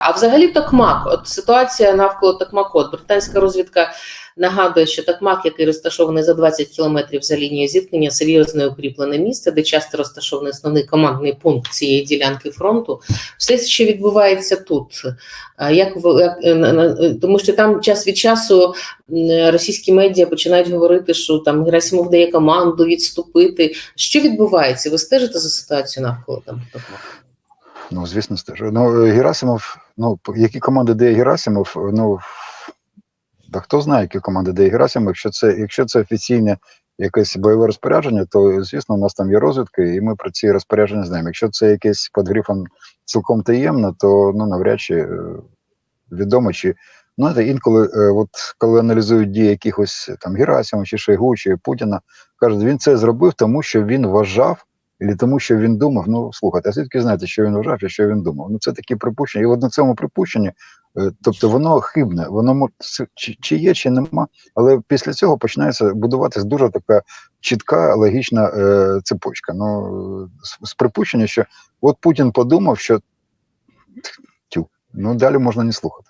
А взагалі Токмак, от ситуація навколо Токмаку. От британська розвідка нагадує, що Токмак, який розташований за 20 кілометрів за лінією зіткнення, серйозне укріплене місце, де часто розташований основний командний пункт цієї ділянки фронту. Все, що відбувається тут, як ви- як, е, на- тому що там час від часу російські медіа починають говорити, що там Герасимов дає команду відступити. Що відбувається? Ви стежите за ситуацією навколо там Токмаку? Ну, звісно, стежу. Ну, е, Герасимов, ну, які команди дає Герасимов, е, ну, та хто знає, які команди дає Герасимов. Якщо це, якщо це офіційне якесь бойове розпорядження, то, звісно, у нас там є розвідки, і ми про ці розпорядження знаємо. Якщо це якесь під грифом цілком таємно, то ну, навряд чи е, відомо, чи ну, знаєте, інколи, е, от, коли аналізують дії якихось там Герасимова, чи Шойгу, чи Путіна, кажуть, він це зробив, тому що він вважав, і тому, що він думав, ну слухайте, а звідки знаєте, що він вважав і що він думав? Ну це такі припущення. І от на цьому припущенні, е, тобто воно хибне, воно чи, чи є, чи нема, але після цього починається будуватися дуже така чітка логічна е, цепочка. Ну з, з припущення, що от Путін подумав, що тю, ну далі можна не слухати.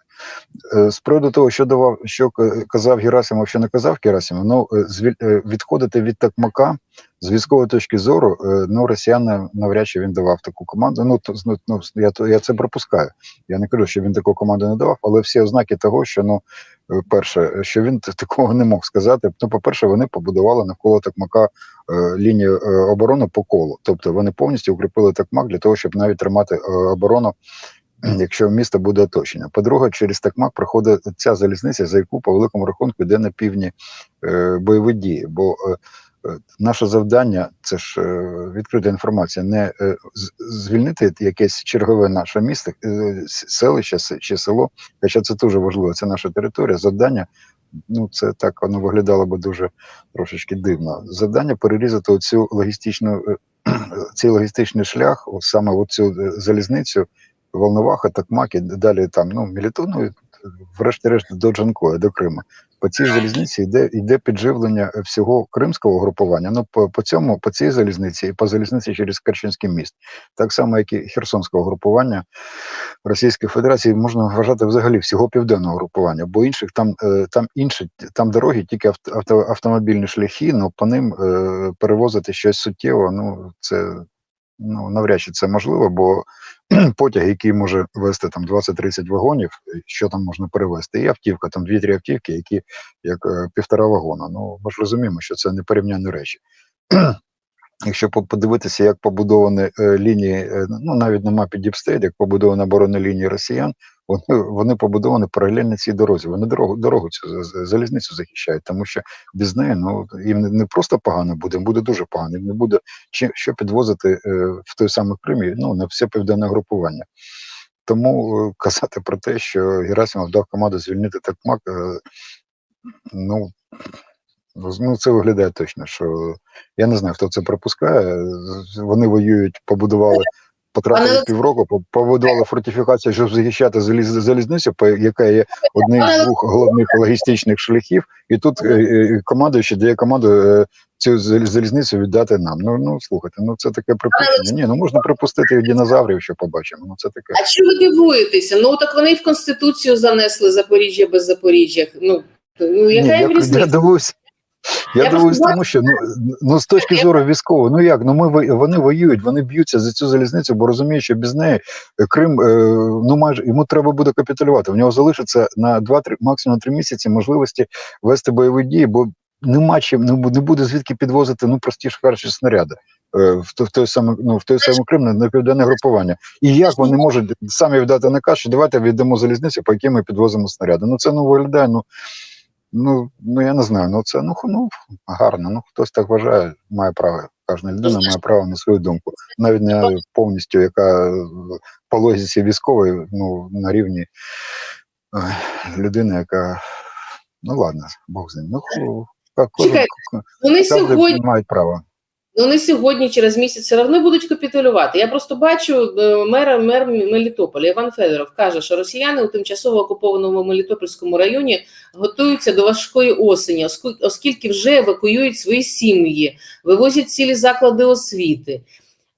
Е, З приводу того, що давав, що казав Герасимов, що не казав Герасимов, ну е, е, відходити від Токмака з військової точки зору, ну росіяни навряд чи він давав таку команду. Ну то ну, ну, я то я це пропускаю. Я не кажу, що він таку команду не давав, але всі ознаки того, що ну перше, що він такого не мог сказати. Ну, по-перше, вони побудували навколо Токмака е, лінію оборони по колу. Тобто вони повністю укріпили Токмак для того, щоб навіть тримати оборону якщо місто буде оточення. По-друге, через Такмак проходить ця залізниця, за яку по великому рахунку йде на півдні е, бойові дії. Бо е, е, наше завдання це ж е, відкрита інформація, не е, звільнити якесь чергове наше місто, селище чи село, хоча це дуже важливо, це наша територія. Завдання. Ну, це так воно виглядало би дуже трошечки дивно. Завдання перерізати оцю логістичну, цей логістичний шлях, саме оцю е, залізницю Волноваха, Токмак і далі там, ну, Мелітон, ну, і врешті-решт до Джанкоя, до Криму. По цій залізниці йде, йде підживлення всього кримського групування. Ну, по, по цьому, по цій залізниці і по залізниці через Керченський міст, так само, як і Херсонського групування Російської Федерації, можна вважати взагалі всього південного групування, бо інших там, е, там інші там дороги, тільки авто, авто, автомобільні шляхи, але по ним е, перевозити щось суттєво, ну це ну навряд чи це можливо, бо потяг, який може вести там 20-30 вагонів, що там можна перевезти, і автівка, там 2-3 автівки, які як е, півтора вагона. Ну ми ж розуміємо, що це не порівнянні речі. Якщо подивитися, як побудовані е, лінії, е, ну навіть на мапі Діпстейт, як побудовані оборонні лінії росіян, вони, вони побудовані паралельно цій дорозі. Вони дорогу, дорогу цю залізницю захищають, тому що без неї ну їм не, просто погано буде, їм буде дуже погано. Їм не буде чи що підвозити е, в той самий Крим, ну на все південне групування. Тому е, казати про те, що Герасимов дав команду звільнити Токмак, е, ну, ну це виглядає точно, що я не знаю, хто це пропускає. Вони воюють, побудували, потратили Пане півроку, по- побудували фортифікацію, щоб захищати заліз, залізницю, по- яка є одним з двох головних логістичних шляхів. І тут е, е, командуючий дає команду е, цю залізницю віддати нам. Ну ну слухайте, ну це таке припущення. Ні, ну можна припустити і динозаврів, що побачимо. Ну це таке. А ви дивуєтеся? Ну так вони в конституцію занесли Запоріжжя без Запоріжжя. Ну, ну яка Ні, я, я дивуюсь. Я, Я дивуюсь тому, що ну, ну з точки зору військової, ну як ну ми вони воюють, вони б'ються за цю залізницю, бо розуміють, що без неї е, Крим е, ну майже йому треба буде капітулювати. В нього залишиться на 2-3, максимум 3 місяці можливості вести бойові дії, бо нема чим не буде, звідки підвозити, ну простіше кажучи, снаряди. е, В той, самий ну в той самий Крим на, на південне групування, і як вони можуть самі віддати наказ, що давайте віддамо залізницю, по якій ми підвозимо снаряди. Ну це ну виглядає. Ну Ну, ну я не знаю, ну це ну, ну гарно. Ну хтось так вважає, має право. Кожна людина має право на свою думку, навіть не повністю, яка по логіці військової, ну на рівні е, людини, яка ну ладно, Бог з ним. Ну ка- Вони сьогодні, мають право. Не сьогодні, через місяць все одно будуть капітулювати. Я просто бачу е, мера мер Мелітополя Іван Федоров каже, що росіяни у тимчасово окупованому Мелітопольському районі готуються до важкої осені, оскільки вже евакуюють свої сім'ї, вивозять цілі заклади освіти.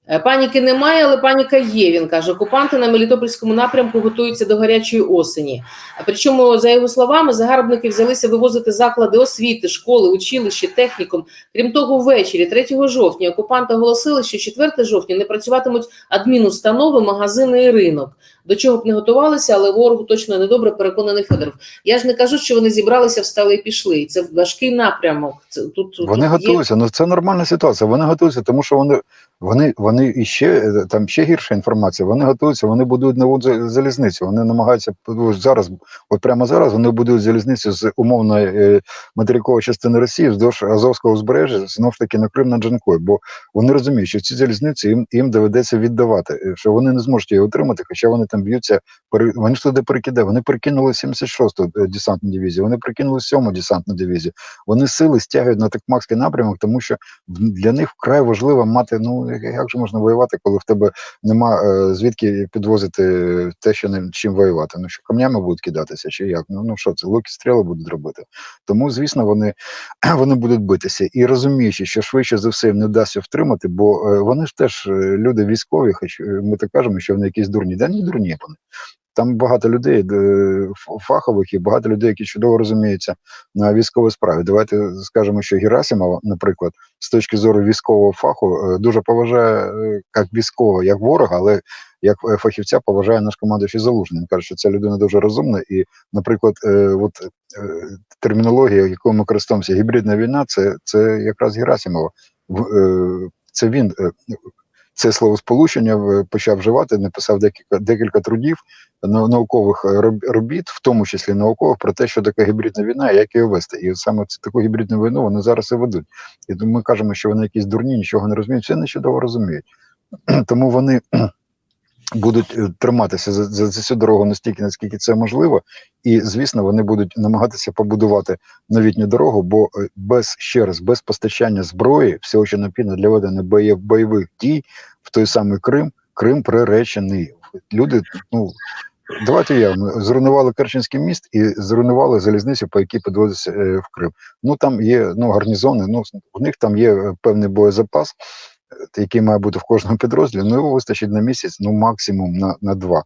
Е, Паніки немає, але паніка є. Він каже, окупанти на Мелітопольському напрямку готуються до гарячої осені. А причому, за його словами, загарбники взялися вивозити заклади освіти, школи, училища, технікум. Крім того, ввечері 3 жовтня окупанти оголосили, що 4 жовтня не працюватимуть адмінустанови, магазини і ринок. До чого б не готувалися, але ворогу точно недобре переконаний Федоров. Я ж не кажу, що вони зібралися, встали і пішли. І Це важкий напрямок. Це тут Вони тут є- готуються. Ну це нормальна ситуація. Вони готуються, тому що вони вони, вони іще е, там ще гірша інформація. Вони готуються, вони будують нову залізницю. Вони намагаються ну, зараз, от прямо зараз вони будують залізницю з умовної е, материкової частини Росії вздовж Азовського узбережжя, знов ж таки на Крим на Джанкой. Бо вони розуміють, що ці залізниці їм, їм доведеться віддавати, е, що вони не зможуть її отримати, хоча вони там б'ються. Вони ж туди перекидають. Вони перекинули 76-ту е, десантну дивізію, вони перекинули 7-му десантну дивізію. Вони сили стягують на Токмакський напрямок, тому що для них вкрай важливо мати. Ну як же можна воювати, коли в тебе нема е, звідки підвозити те, що ним чим воювати. Ну що камнями будуть кидатися, чи як? Ну ну що це луки стріли будуть робити. Тому, звісно, вони, вони будуть битися і розуміючи, що швидше за все їм не вдасться втримати, бо е, вони ж теж люди військові, хоч ми так кажемо, що вони якісь дурні. Да, не дурні вони. Там багато людей е, фахових і багато людей, які чудово розуміються на військовій справі. Давайте скажемо, що Герасимова, наприклад, з точки зору військового фаху, е, дуже поважає е, як військового, як ворога, але як фахівця поважає наш командуючий Залужний. Він каже, що ця людина дуже розумна, і, наприклад, от термінологія, якою ми користуємося, гібридна війна, це, це якраз Герасимова. Це він це словосполучення почав вживати, написав декілька декілька трудів наукових е, робіт, в тому числі наукових, про те, що таке гібридна війна, і як її вести. І саме таку гібридну війну вони зараз і ведуть. І тому ми кажемо, що вони якісь дурні, нічого не розуміють. Все не чудово розуміють. Тому вони будуть е, триматися за, за, цю дорогу настільки, наскільки це можливо, і звісно, вони будуть намагатися побудувати новітню дорогу, бо е, без ще раз без постачання зброї, всього, що необхідно для ведення боє- бойових дій в той самий Крим, Крим приречений. Люди, ну давайте я ми зруйнували Керченський міст і зруйнували залізницю, по якій підвозиться е, в Крим. Ну там є ну гарнізони. Ну у них там є певний боєзапас, який має бути в кожному підрозділі. Ну його вистачить на місяць, ну максимум на, на два.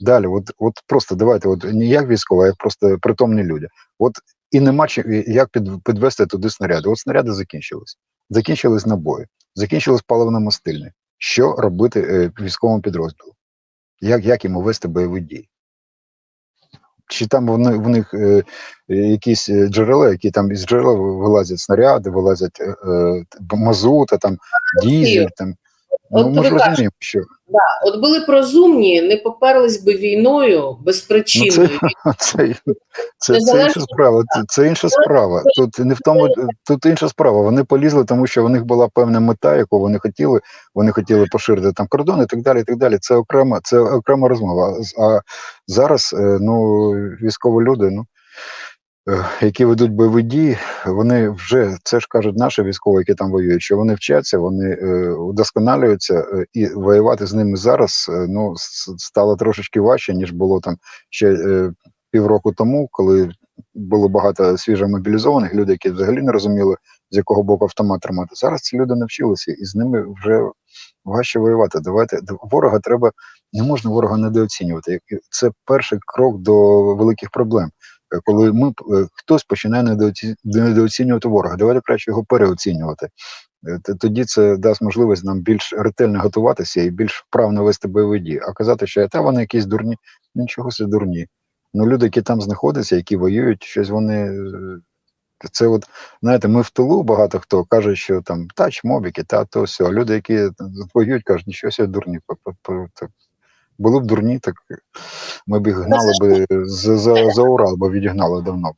Далі, от, от просто давайте, от не як військово, а як просто притомні люди. От і нема як під, підвести туди снаряди. От снаряди закінчились. Закінчились набої, закінчились паливно-мастильні. Що робити е, військовому підрозділу? Як, як йому вести бойові дії? Чи там вони, в них е, якісь е, джерела, які там із джерела вилазять снаряди, вилазять е, е, мазута, там дізель, там. От Ну, ми розуміємо, що От були б розумні, не поперлись би війною ну, безпричинною. це, це, це, це інша справа. Це, це інша справа. Тут не в тому, тут інша справа. Вони полізли, тому що у них була певна мета, яку вони хотіли. Вони хотіли поширити там кордон і так далі. І так далі. Це окрема, це окрема розмова. А зараз е, ну військові люди, ну. Е, Які ведуть бойові дії, вони вже це ж кажуть наші військові, які там воюють, що вони вчаться, вони е, удосконалюються, е, і воювати з ними зараз ну стало трошечки важче, ніж було там ще півроку тому, коли було багато свіжо мобілізованих людей, які взагалі не розуміли, з якого боку автомат тримати. Зараз ці люди навчилися, і з ними вже важче воювати. Давайте ворога треба не можна ворога недооцінювати. Це перший крок до великих проблем. Е, Коли ми е, хтось починає недооці- недооцінювати ворога, давайте краще його переоцінювати. Е, Тоді це дасть можливість нам більш ретельно готуватися і більш вправно вести бойові дії. А казати, що та вони якісь дурні, нічого це дурні. Ну, люди, які там знаходяться, які воюють, щось вони. Це от, знаєте, ми в тилу багато хто каже, що там тач, мобіки, та то все. А люди, які воюють, кажуть, нічого себе дурні. Були б дурні, так ми б їх гнали би за, за, за Урал, бо відігнали давно.